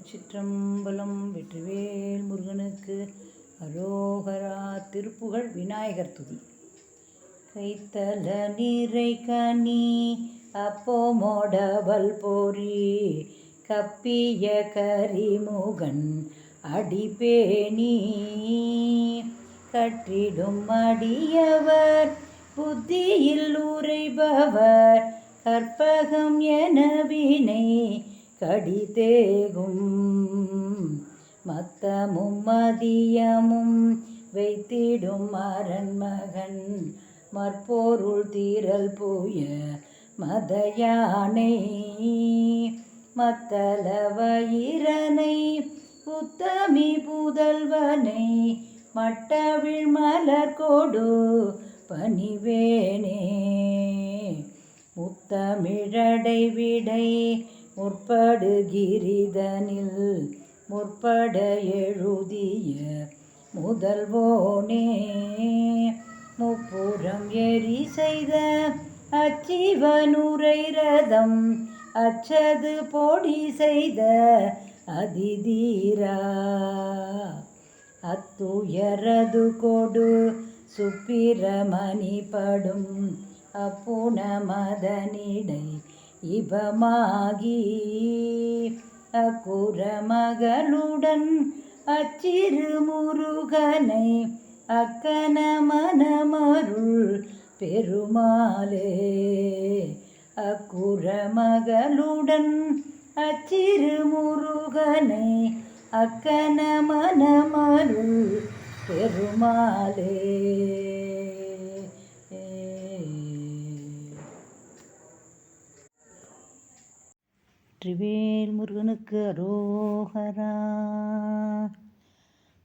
திருச்சிற்றம்பலம் வெற்றிவேல் முருகனுக்கு அரோகரா திருப்புகழ் விநாயகர் துதி. கைத்தல நீரை கனி அப்போ மோடவல் போரி கப்பிய கரிமுகன் அடிபேணி கற்றிடும் அடியவர் புத்தியில் உரைபவர் கற்பகம் என வினை கடிதேகும் மத்தமும் மதியமும் வைத்திடும் அரண்மகன். மற்போருள் தீரல் பூய மதயானை. மத்தள வயிரனை உத்தமி புதல்வனை. மட்டவிழ் மலர் கொடு பணிவேனே. முத்தமிழடை விடை முற்படுகிரிதனில் முற்பட எழுதிய முதல்வோனே முப்புறம் எரி செய்த அச்சிவனுரை ரதம் அச்சது பொடி செய்த அதிதீரா. அத்துயரது கொடு சுப்பிரமணி படும் அப்புண இபமாகி அக்குரமகளுடன் அச்சிறு முருகனை அக்கன மனமருள் பெருமாளே. அக்குரமகளுடன் அச்சிறு முருகனை அக்கன மனமருள் பெருமாளே. வெற்றிவேல் முருகனுக்கு அரோகரா.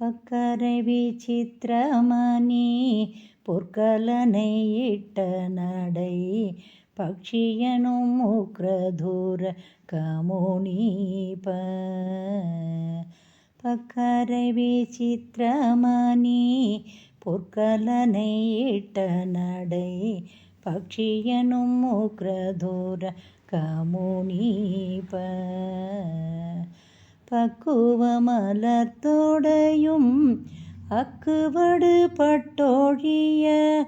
பக்கரை விசித்திரமணி பொற்கலனை இட்ட நடை பக்ஷியனும் உக்ரதூர கமுனீப. பக்கரை விசித்திரமணி பொற்கலனை இட்ட நடை பக்ஷியனும் உக்ரதூர கமுனீப பக்குவ மலர்த்தோடையும் அக்குவடு பட்டோழிய.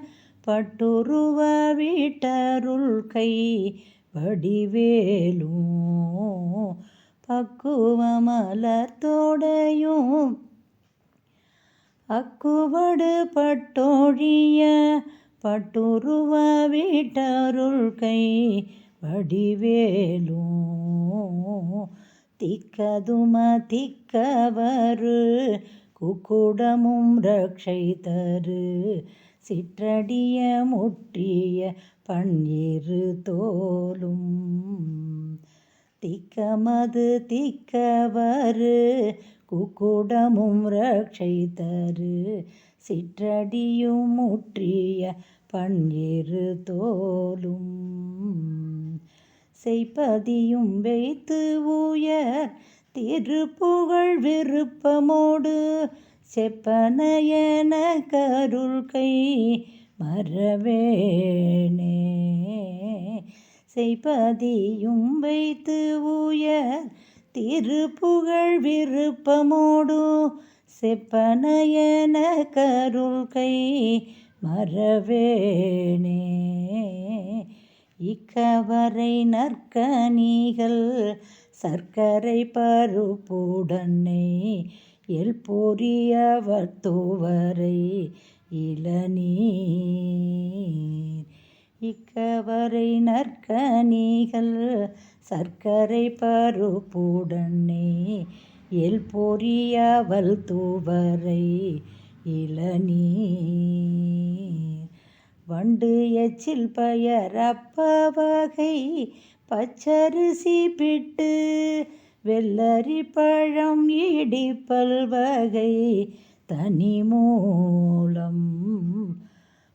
பட்டுருவ வீட்டருள் கை வடிவேலும் பக்குவ மலர்த்தோடையும் அக்குவடு பட்டோழிய. பட்டுருவ வீட்டருள் கை வடிவேலும் திக்கதும திக்கவரு குக்குடமும் ரக்ஷை தரு. சிற்றடிய முற்றிய பன்னிரு தோலும். திக்கமது திக்கவரு குக்குடமும் ரக்ஷை தரு. சிற்றடியும் முற்றிய பன்னிரு தோலும். செய்பதியும் வைத்து உயர் திருப்புகழ் விருப்பமோடு செப்பனையன கருள் கை மறவேனே. செய்பதியும் வைத்து உயர் திருப்புகழ் விருப்பமோடு செப்பனையன கருள் கை மறவேனே. இக்கவரை நற்கனிகள் சர்க்கரை பருப்புடனே எல் பொரியவர் தூவரை இளநீர். இக்கவரை நற்கனிகள் சர்க்கரை பருப்புடனே எல் பொரியவள் தூவரை இளநீர். வண்டு எச்சில் பயரப்ப வகை பச்சரிசி பிட்டு வெள்ளரி பழம் இடிப்பல் வகை தனி மூலம்.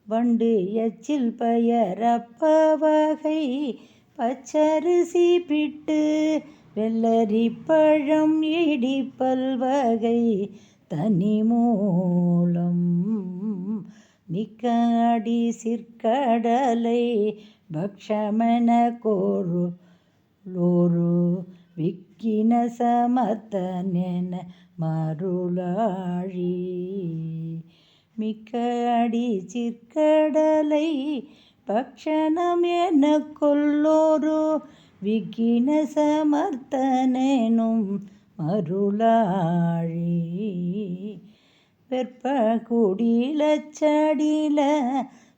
வண்டு எச்சில் பயரப்ப வகை பச்சரிசி பிட்டு வெள்ளரி பழம் இடிப்பல் வகை தனி மூலம் மிக்க அடி சிற்கடலை பக்ஷமன கோரு லோரு விக்கின சமத்தனென மருளாழி. மிக்க அடி சிற்கடலை பக்ஷணம் என கொல்லோரு விக்கின சமர்த்தனெனும் மருளாழி. வெற்ப குடிலச்சடில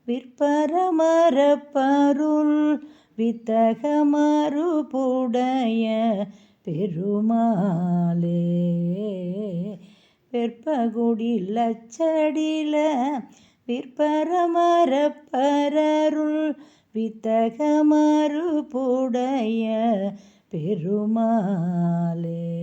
விற்பரமரப்பருள் வித்தக மறுபுடைய பெருமாளே. வெற்பகுடிலச்சடில விற்பரமரப்பரருள் வித்தகமறுபுடைய பெருமாளே.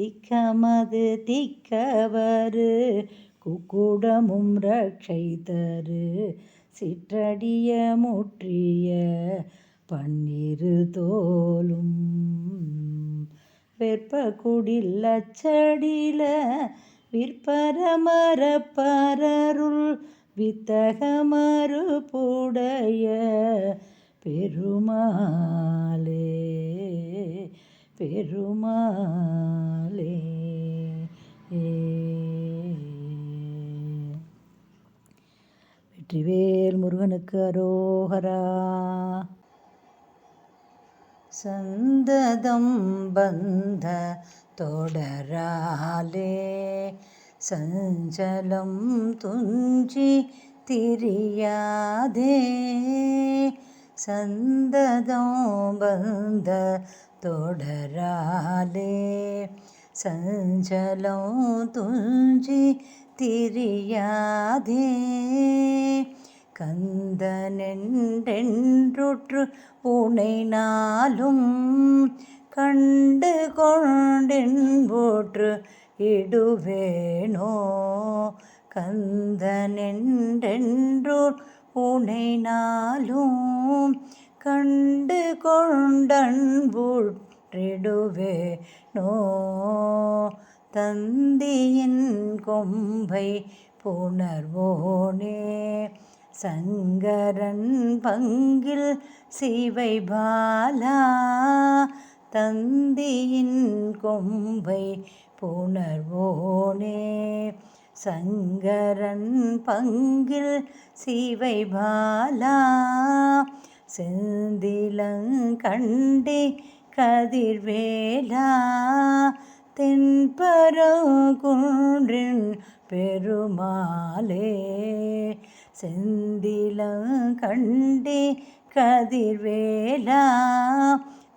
திக்கமது திக்கவரு குக்குடமும் ரட்சை தரு. சிற்றடிய முற்றிய பன்னிரு தோலும். வெப்ப வெற்பகுடில் அச்சடில விற்பரமரப்பரருள் வித்தக பெருமா பெருமாளே. வெற்றிவேல் முருகனுக்கு அரோகரா. சந்ததம் பந்த தொடராலே சஞ்சலம் துஞ்சி திரியாதே. சந்ததம் பந்த தொடராலே சஞ்சலம் துஞ்சி திரியாதே. கந்தனென்றென்றொற்று உனை நாளும் கண்டு கொண்டென்போற்று இடுவேனோ. கந்தனென்றென்றோ உனை நாளும் கண்டு கொண்டன்புற்றிடுவேனோ தந்தியின் கொம்பை புணர்வோனே? சங்கரன் பங்கில் சிவை பாலா தந்தியின் கொம்பை புணர்வோனே? சங்கரன் பங்கில் சிவை பாலா செந்திலங்கண்டே கதிர்வேலா தென்பரங்குன்றின் பெருமாளே. செந்திலங்கண்டே கதிர்வேலா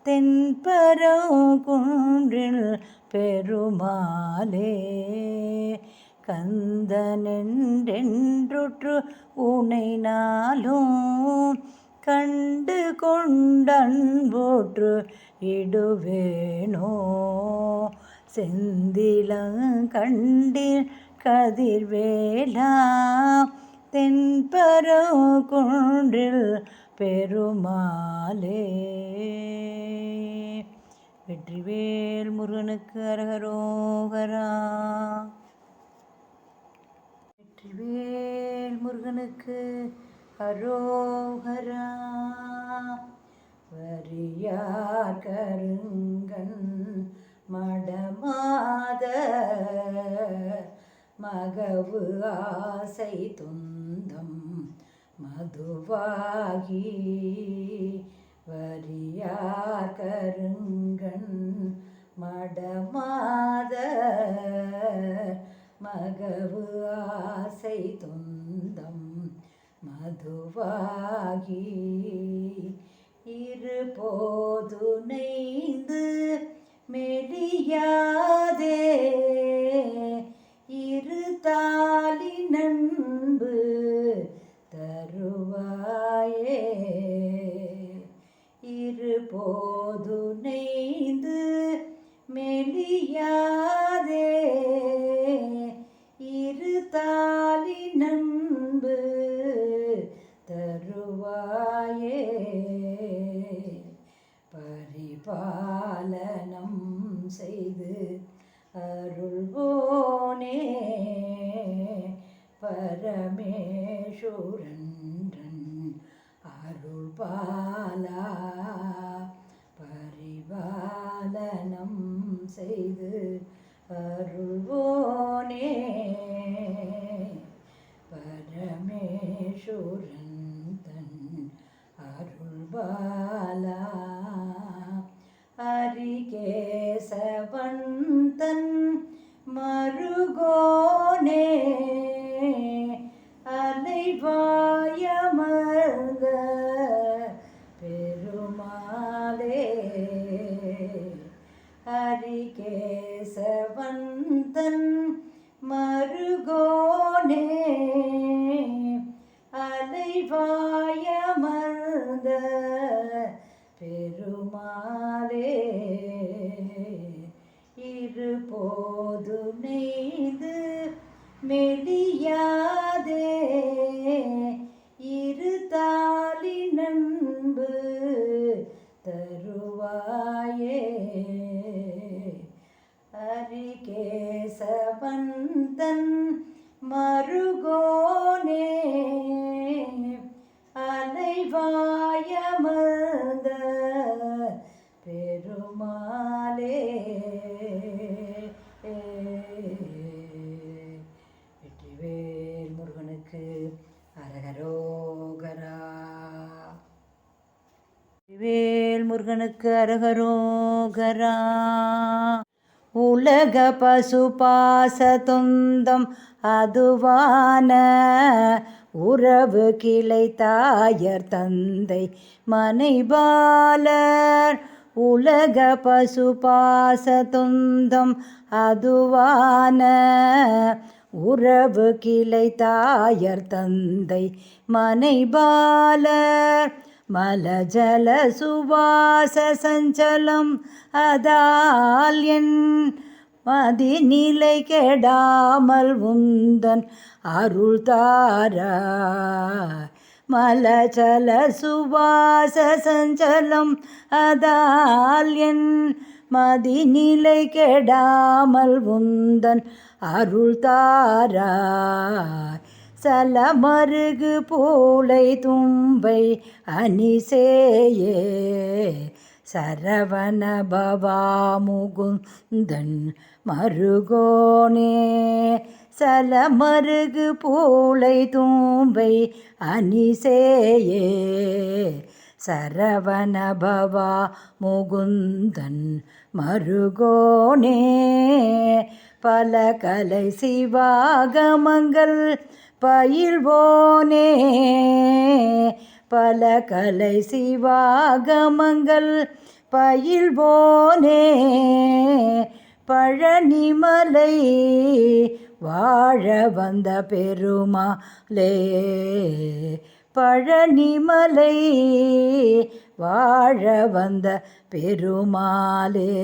தென்பரகுன்றில் பெருமாளே. கந்தனென்றென்றுற்று உனை நாளும் கண்டு கொண்டன்போற்று இடுவேனோ? செந்திலங்கண்டில் கதிர்வேலா தென்பரோ குன்றில் பெருமாளே. வெற்றிவேல் முருகனுக்கு அரகரோகரா. வெற்றிவேல் முருகனுக்கு அரோகரா வரியார் கருங்கன் மடமாத மகவு ஆசை துந்தம் மதுவாகி வரியார் கருங்கன் மடமாத மகவு ஆசை துந்தம் மதுவாகி இருபோது நெய்ந்து மெலியாதே. இரு தாலி நண்பு தருவாயே. இருபோது நெய்ந்து மெலியாதே. செய்து அருள்வோனே பரமேஸ்வரன். மருகோனே அலைவாயமர்ந்த பெருமாளே ஹரிகேசவந்தன் மெலியாதே இரு நண்பு தருவாயே. அரிகேசவந்தன் மருகோனே முருகனுக்கு அருகரோகரா. உலக பசுபாச துந்தம் அதுவான உறவு கிளை தாயர் தந்தை மனைபாலர். உலக பசுபாச துந்தம் அதுவான உறவு கிளை தாயர் தந்தை மனைபாலர். மலஜல சுவாச சஞ்சலம் அதால் என் மதிநிலை கெடாமல் உந்தன் அருள் தாரா மலஜல சுவாச சஞ்சலம் அதால் என் மதிநிலை கெடாமல் உந்தன் அருள் தாரா சலமருகு பூளை தும்பை அனிசேயே சரவண பவா முகுந்தன் மருகோனே சலமருகு பூளை தும்பை அனிசேயே சரவண பவா முகுந்தன் மருகோனே. பல கலை சிவாகமங்கள் பயில்வோனே. பல கலை சிவாகமங்கள் பயில்வோனே. பழனிமலை வாழ வந்த பெருமாளே. பழனிமலை வாழ வந்த பெருமாளே.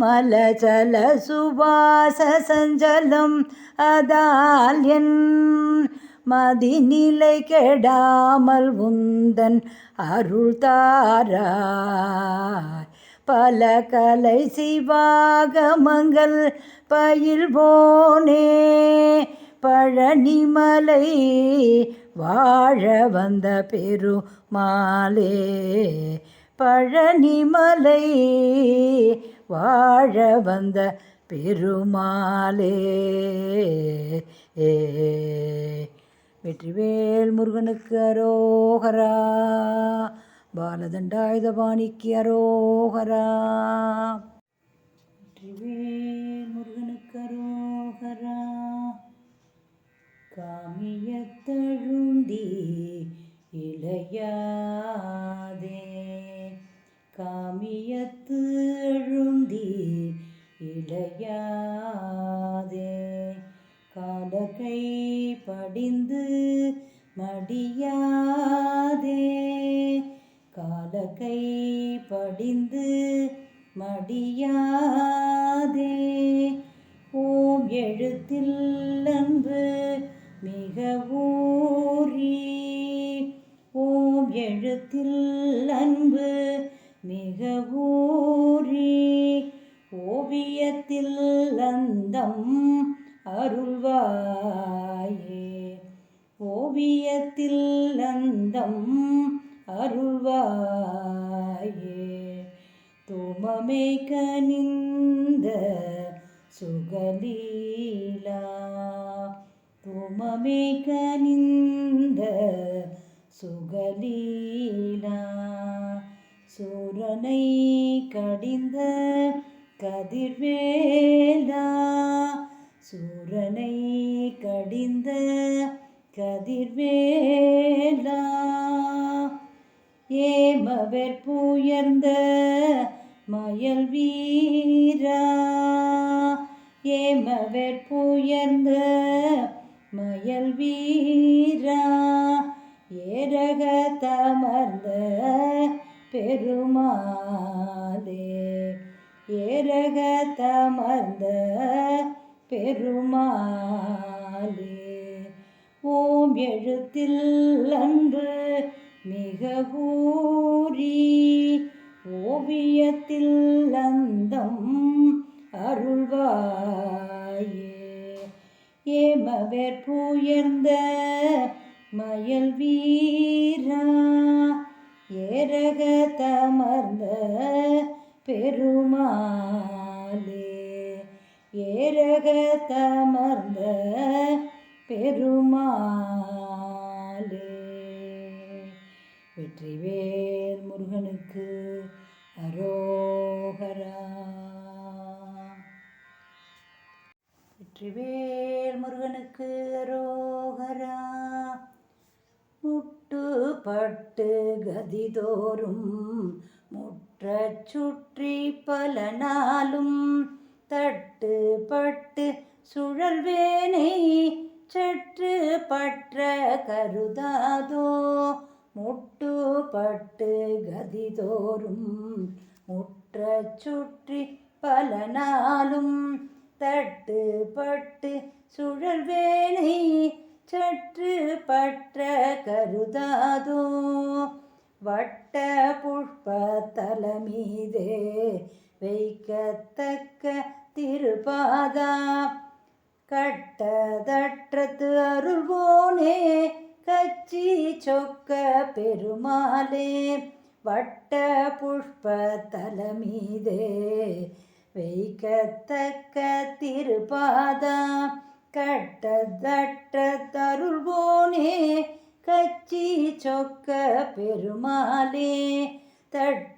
மலஜல சுவாச சஞ்சலம் அதால் என் மதிநிலை கெடாமல் உந்தன் அருள் தாராய். பல கலை சிவாகமங்கள் பயில்வோனே பழனிமலை வாழ வந்த பெருமாளே. பழனிமலை வாழ வந்த பெருமாளே. ஏ வெற்றிவேல் முருகனுக்கு அரோகரா பாலதண்டாயுதபாணிக்கு அரோகரா. வெற்றிவேல் முருகனுக்கு அரோகரா காமியத்தழுந்தி இளையாதே. காமியத்து அழுந்தி இளையாதே. காலகை படிந்து மடியாதே. காலகை படிந்து மடியாதே. ஓம் எழுத்தில் அன்பு மிக ஊறி ஓம் எழுத்தில் அன்பு மிக ஊறி ஓவியத்தில் அந்தம் அருள்வாயே. ஓவியத்தில் அந்தம் அருள்வாயே. தோமமே கனிந்த சுகலீலா. தோமமே கனிந்த சுகலீலா. சூரனை கடிந்த கதிர்வேலா. சூரனை கடிந்த கதிர்வேலா. ஏமவர் ஏமவெற்புயர்ந்த மயல் வீரா. ஏமவர் ஏமவெற்புயர்ந்த மயல் வீரா. ஏரக தமர்ந்த பெருமாதே ஏரக தமர்ந்த பெருமாளே. ஓம் எழுத்தில் அன்று மிக கூறி ஓவியத்தில் அந்தம் அருள்வாயே. ஏமவேற்புயர்ந்த மயல் வீரா ஏரக தமர்ந்த பெருமாளே. ஏரக தமர்ந்த பெருமாளே. வெற்றிவேல் முருகனுக்கு அரோகரா. வெற்றிவேல் முருகனுக்கு அரோ கதிதோறும் முற்றச் சுற்றி பல நாளும் தட்டுப்பட்டு சுழல்வேனை சற்று பற்ற கருதாதோ? முட்டுப்பட்டு கதிதோறும் முற்ற சுற்றி பல நாளும் தட்டுப்பட்டு சுழல்வேனை சற்று பற்ற கருதாதோ? வட்ட புஷ்ப தலமீதே வைக்கத்தக்க திருபாதா. கட்டதற்றத்து அருள்வோனே கச்சி சொக்க பெருமாளே. வட்ட புஷ்ப தலமீதே வைக்கத்தக்க திருபாதா. கட்டதற்ற தருள்வோனே கச்சி சொக்க பெருமாளே தட்டு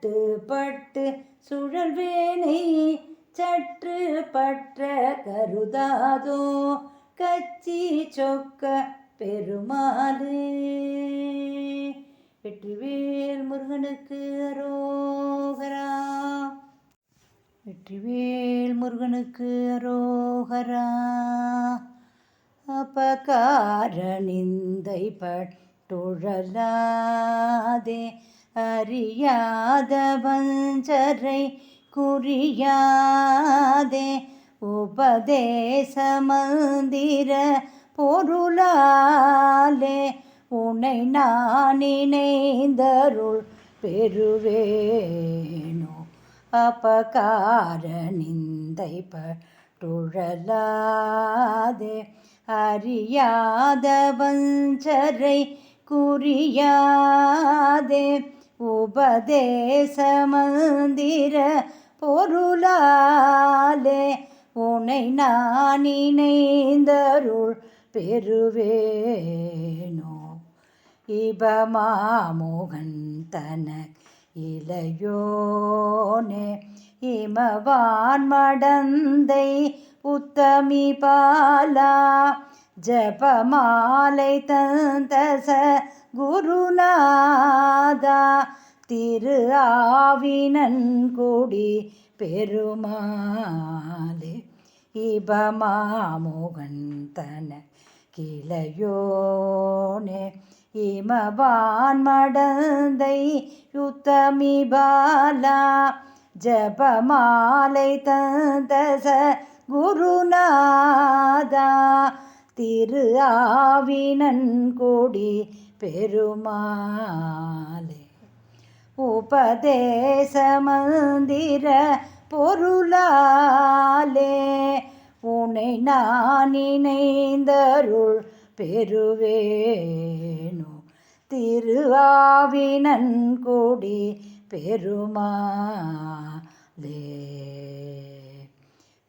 தட்டுப்பட்டு சுழல்வேனை சற்று பற்ற கருதாதோ கச்சி சொக்க பெருமாளே. வெற்றிவேல் முருகனுக்கு அரோகரா. வெற்றிவேல் முருகனுக்கு அரோகரா. அபகார நிந்தை பட்டுழலாதே அறியாத வஞ்சரை குறியாதே. உபதேச மந்திர பொருளாலே உனை நான் இணைந்தருள் பெறுவேனோ. அபகார நிந்தை பட்டுழலாதே அறியாத வஞ்சரை குறியாதே. உபதேச மந்திர பொருளாலே உனை நான் இணைந்தருள் பெறுவேனோ. இபமாமோகன் தனக் இளையோனே இமவான் மடந்தை உத்தமி பாலா ஜபமாலை தந்தச குருநாதா திரு ஆவினன் கொடி பெருமாலே தன கிளையோனே இமவான் மடந்தை யுத்தமி பாலா ஜபமாலை தந்தச குருநாதா திரு ஆவினன்குடி பெருமாளே. உபதேச மந்திர பொருளாலே உனை நான் இணைந்தருள் பெறுவேனோ. திருவாவினன் கொடி பெருமாளே.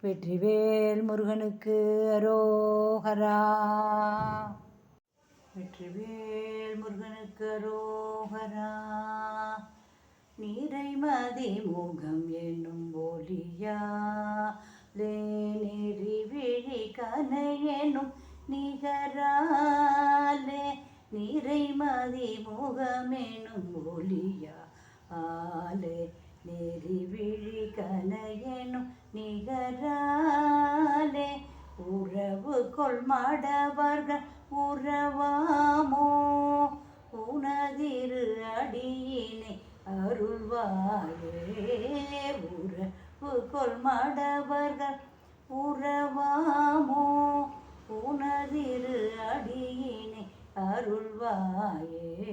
வெற்றிவேல் முருகனுக்கு அரோகரா. வெற்றிவேல் முருகனுக்கு அரோகரா. நீரைமதி முகம் என்னும் ஒளியா. லே நெறி விழி கனை என்னும் நிகராலே. நிறைமதி முகமெனும் ஒளியா. ஆலே நெறி விழி கனை என்னும் நிகராலே உறவு கொள் மடவர்கள் உறவாமோ? உனதிரு அடியினை அருள்வாயே உறவு கொள் மடவர்கள் உறவாமோ? உனதிரு அடியினை அருள்வாயே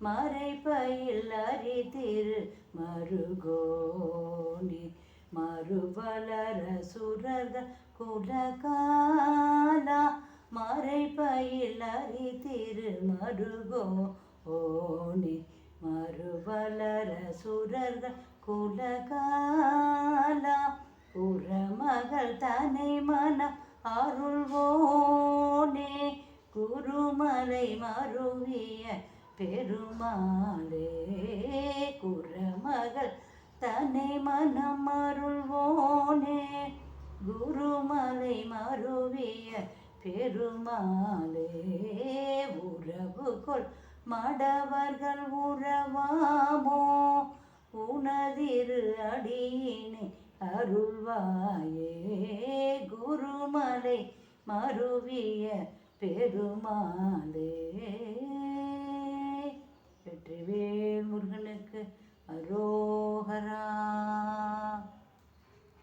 மறைப்பயில் அறிதிரு மருகோ? மறுவலர சுரத குலகாலா மறை பயிலறி திரு மருகோ ஓனே மறுவலர சுரத குலகாலா உறமகள் தனை மன அருள்வோனே. குருமலை மருவிய பெருமாளே குரமகள் தன்னை மனம் அருள்வோனே குருமலை மருவிய பெருமாளே உறவு கொள் மடவர்கள் உறவாமோ? உனதிரு அடியினை அருள்வாயே. குருமலை மருவிய பெருமாளே. வெற்றிவேல் முருகனுக்கு அரோகரா